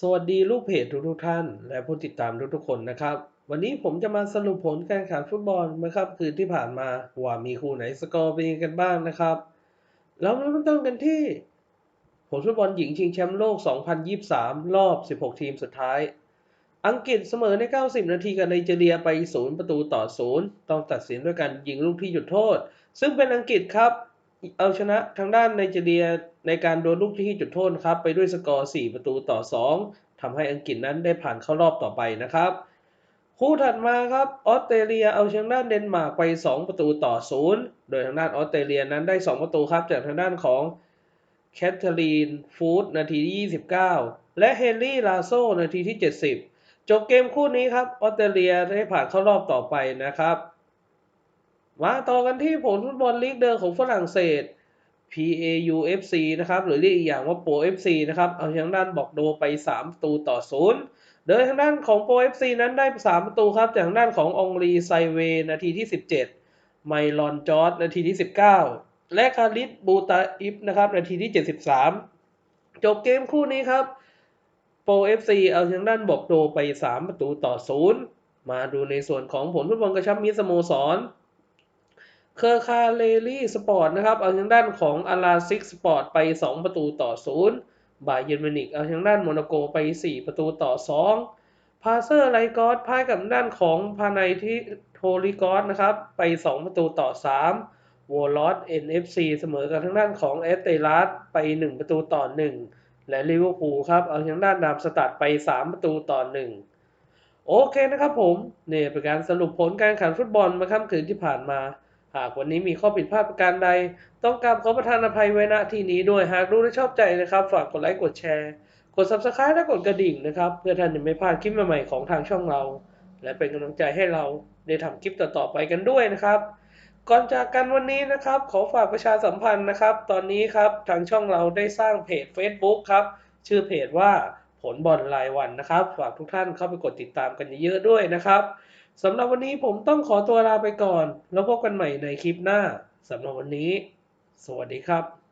สวัสดีลูกเพจทุกๆท่าน และผู้ติดตามทุกๆคนนะครับ วันนี้ผมจะมาสรุปผลการแข่งขันฟุตบอลนะครับคืนที่ผ่านมาว่ามีคู่ไหนสกอร์เป็นยังไงกันบ้างนะครับเราเริ่มต้นกันที่ ผลฟุตบอลหญิงชิงแชมป์โลก 2023 รอบ 16 ทีมสุดท้าย อังกฤษเสมอใน 90 นาทีกับไนจีเรียไป 0 ประตูต่อ 0 ต้องตัดสินด้วยการยิงลูกที่หยุดโทษ ซึ่งเป็นอังกฤษครับ เอาชนะทางด้านไนจีเรีย ในการโดนลูกที่จุดโทษครับไปด้วยสกอร์ 4 ประตูต่อ 2ทำให้อังกฤษนั้นได้ผ่านเข้ารอบต่อไปนะครับ คู่ถัดมาครับออสเตรเลียเอาชนะด้านเดนมาร์กไป 2 ประตูต่อ 0 โดยทางด้านออสเตรเลียนั้นได้ 2 ประตูครับจากทางด้านของแคทเธอรีนฟูดนาทีที่ 29 และเฮนรี่ลาโซนาทีที่ 70 จบเกมคู่นี้ครับออสเตรเลียได้ผ่านเข้ารอบต่อไปนะครับ มาต่อกันที่ผลฟุตบอลลีกเดิมของฝรั่งเศส PAUFC นะครับหรือเรียกอีกอย่างว่า Pro FC นะครับเอาทางด้านบอกโดไป 3 ประตูต่อ 0 โดยทางด้านของ Pro FC นั้นได้ 3 ประตูครับจากทางด้านขององรีไซเวนาทีที่ 17 ไมลอนจอร์ดนาทีที่ 19 และคาริสบูตาอิฟนะครับนาทีที่ 73 จบเกมคู่นี้ครับโปร FC เอาทางด้านบอกโดไป 3 ประตูต่อ 0 มาดูในส่วนของผลฟุตบอลกระชับมิตรสโมสร เคอร์คาเลลี่สปอร์ตนะครับเอาทางด้านของอาราซิกสปอร์ตไป 2 ประตูต่อ 0 บาเยนมินิกเอาทางด้านโมนาโกไป 4 ประตูต่อ 2 พาเซอร์ไลกอสพ่ายกับด้านของพาไนที่โทริกอสนะครับไป 2 ประตูต่อ 3วอลลอต NFC เสมอกับทางด้านของเอสเตลัสไป 1 ประตูต่อ 1 และลิเวอร์พูลครับเอาทางด้านดามสตัดไป 3 ประตูต่อ 1 โอเคนะครับผมเนี่ยเป็นการสรุปผลการแข่งฟุตบอลมื่อค่ำคืนที่ผ่านมา หากวันนี้มีข้อผิดพลาดประการใด ต้องกราบขอประทานอภัยไว้ณที่นี้ด้วยหากดูและชอบใจนะครับ ฝากกดไลค์กดแชร์ กด subscribe และกดกระดิ่งนะครับ เพื่อท่านจะไม่พลาดคลิปใหม่ๆของทางช่องเรา และเป็นกำลังใจให้เราได้ทำคลิปต่อๆไปกันด้วยนะครับ ก่อนจากกันวันนี้นะครับ ขอฝากประชาสัมพันธ์นะครับ ตอนนี้ครับทางช่องเราได้สร้างเพจ Facebook ครับชื่อเพจว่า ผลบอลรายวันนะครับฝากทุกท่านเข้าไปกดติดตามกันเยอะๆด้วยนะครับสำหรับวันนี้ผมต้องขอตัวลาไปก่อน แล้วพบกันใหม่ในคลิปหน้าสำหรับวันนี้ สวัสดีครับ